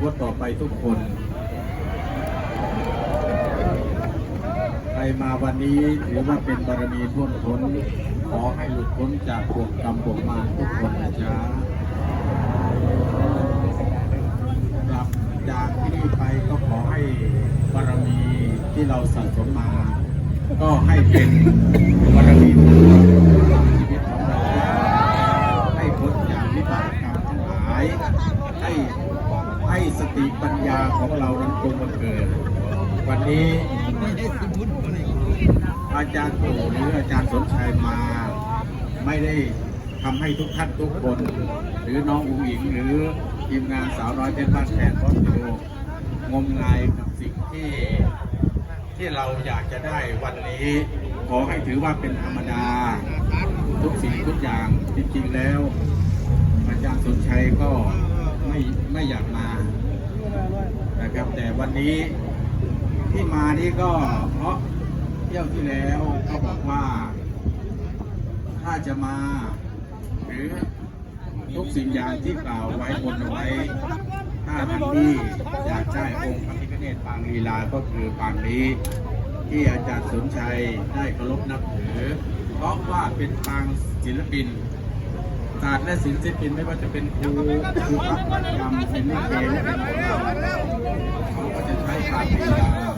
คตต่อไปทุกคน ใครมาวันนี้ถือว่าเป็นบารมีท่วมท้น ขอให้หลุดพ้นจากบ่วงกรรมบวงมาทุกคนนะจ๊ะกลับจากที่นี่ไปก็ขอให้บารมีที่เราสั่งสมมา ก็ให้เป็นบารมีที่ชีวิตของเราให้พ้นจากวิบากกรรมทั้งหลายให้ ให้สติปัญญาของเรานั้นคงมาเกิด วันนี้อาจารย์ตู่หรืออาจารย์สมชัยมา ไม่ได้ทำให้ทุกท่านทุกคน หรือน้องอุ๋งอิงหรือทีมงานสาวน้อยเป็นบ้านแทนพร้องมงายกับสิ่งที่ที่เราอยากจะได้วันนี้ ขอให้ถือว่าเป็นธรรมดา ทุกสิ่งทุกอย่างจริงๆแล้ว อาจารย์สมชัยก็ไม่ไม่อยากมา วันนี้ที่มานี่ก็เพราะเที่ยวที่แล้วก็บอกว่า ถ้าจะมา หรือทุกสิ่งอย่างที่กล่าวไว้บนไว้ถ้าท่านที่อยากได้องค์พระพิฆเนศปางลีลาก็คือปางนี้ ที่อาจารย์สนชัยได้เคารพนับถือ เพราะว่าเป็นปางศิลปินศาสตร์และศิลปินไม่ว่าจะเป็นครูครูพักรักรำเป็นลิเกและเป็นหมอลำเขาก็จะใช้ปาง Yeah.